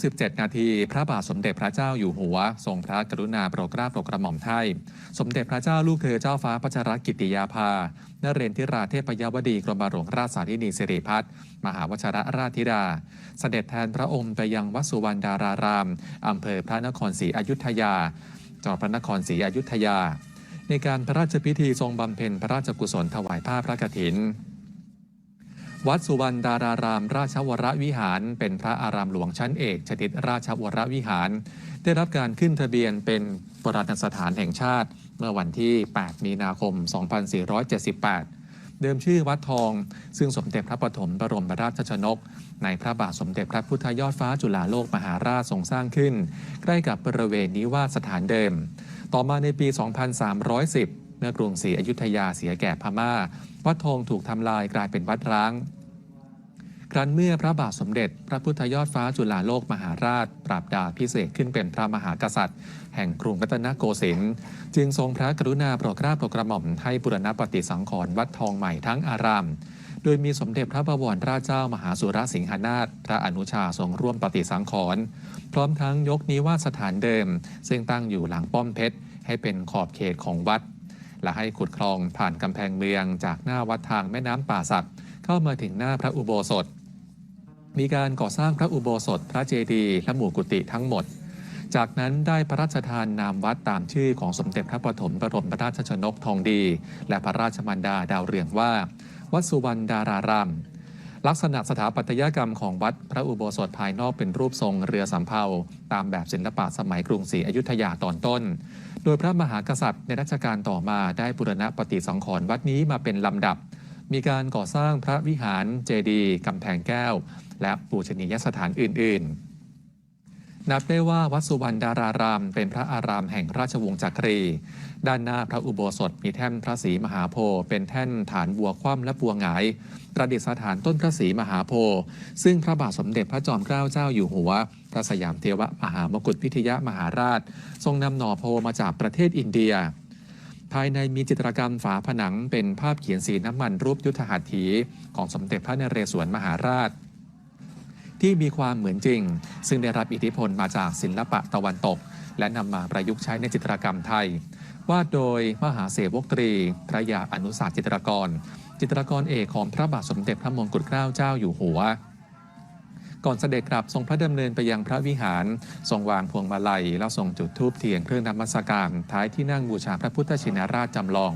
37 นาที พระบาทสมเด็จพระเจ้าอยู่หัว ทรงพระกรุณาโปรดเกล้าโปรดกระหม่อมไทย สมเด็จพระเจ้าลูกเธอเจ้าฟ้าพัชรกิติยาภา นเรนทิราเทพยวดีกรมหลวงราชสาธินีสิริพัฒน์มหาวชรราชธิดา เสด็จแทนพระองค์ไปยังวัดสุวรรณดาราราม อำเภอพระนครศรีอยุธยา จังหวัดพระนครศรีอยุธยา ในการพระราชพิธีทรงบำเพ็ญพระราชกุศลถวายผ้าพระกฐิน วัดสุวรรณดาราราม ราชวรวิหาร เป็นพระอารามหลวงชั้นเอกชนิดราชวรวิหาร ได้รับการขึ้นทะเบียนเป็นโบราณสถานแห่งชาติ เมื่อวันที่ 8 มีนาคม 2478 เดิมชื่อวัดทอง ซึ่งสมเด็จพระปฐมบรมราชชนก ในพระบาทสมเด็จพระพุทธยอดฟ้าจุฬาโลกมหาราชทรงสร้างขึ้น ใกล้กับบริเวณนิวาสสถานเดิม ต่อมาในปี 2310 มื่อกรุงศรีอยุธยาเสียแก่พม่า วัดทองถูกทำลายกลายเป็นวัดร้าง ครั้นเมื่อพระบาทสมเด็จ พระพุทธยอดฟ้าจุฬาโลกมหาราช ปราบดาพิเศษขึ้นเป็นพระมหากษัตริย์ แห่งกรุงรัตนโกสินทร์จึงทรงพระกรุณาโปรดเกล้าโปรดกระหม่อมให้บุรณปฏิสังขรณ์วัดทองใหม่ทั้งอาราม โดยมีสมเด็จพระบวรราชเจ้ามหาสุรสิงหนาถพระอนุชาทรงร่วมปฏิสังขรณ์พร้อมทั้งยกนิวาสถานเดิม ซึ่งตั้งอยู่หลังป้อมเพชรให้เป็นขอบเขตของวัด และให้ขุดคลองผ่านกำแพงเมืองจากหน้าวัดทางแม่น้ำป่าสักเข้ามาถึงหน้าพระอุโบสถ มีการก่อสร้างพระอุโบสถ พระเจดีย์และหมู่กุฏิทั้งหมด จากนั้นได้พระราชทานนามวัดตามชื่อของสมเด็จพระปฐมบรมราชชนกทองดี และพระราชมารดาดาวเรืองว่า วัดสุวรรณดาราราม ลักษณะสถาปัตยกรรมของวัดพระอุโบสถภายนอกเป็นรูปทรงเรือสำเภาตามแบบศิลปะสมัยกรุงศรีอยุธยาตอนต้น โดยพระมหากษัตริย์ในรัชกาลต่อมาได้บุรณะปฏิสังขรณ์วัดนี้มาเป็นลำดับ มีการก่อสร้างพระวิหารเจดีย์กำแพงแก้ว และปูชนียสถานอื่น ๆ นับได้ว่าวัดสุวรรณดาราราม เป็นพระอารามแห่งราชวงศ์จักรี ด้านหน้าพระอุโบสถมีแท่นพระศรีมหาโพธิ์เป็นแท่นฐานบัวคว่ำและบัวหงาย ประดิษฐานต้นพระศรีมหาโพธิ์ซึ่งพระบาทสมเด็จพระจอมเกล้าเจ้าอยู่หัว พระสยามเทวมหามกุฏพิทยมหาราช ทรงนำหน่อโพมาจากประเทศอินเดีย ภายในมีจิตรกรรมฝาผนังเป็นภาพเขียนสีน้ำมันรูปยุทธหัตถีของสมเด็จพระนเรศวรมหาราช ที่มีความเหมือนจริง ซึ่งได้รับอิทธิพลมาจากศิลปะตะวันตก และนำมาประยุกต์ใช้ในจิตรกรรมไทยวาดโดยมหาเสวกตรี พระยาอนุสาสจิตรกร จิตรกรเอกของพระบาทสมเด็จพระมงกุฎเกล้าเจ้าอยู่หัว ก่อนเสด็จกลับทรงพระดำเนินไปยังพระวิหาร ทรงวางพวงมาลัย แล้วทรงจุดธูปเทียนเครื่องนมัสการท้ายที่นั่งบูชาพระพุทธชินราชจำลอง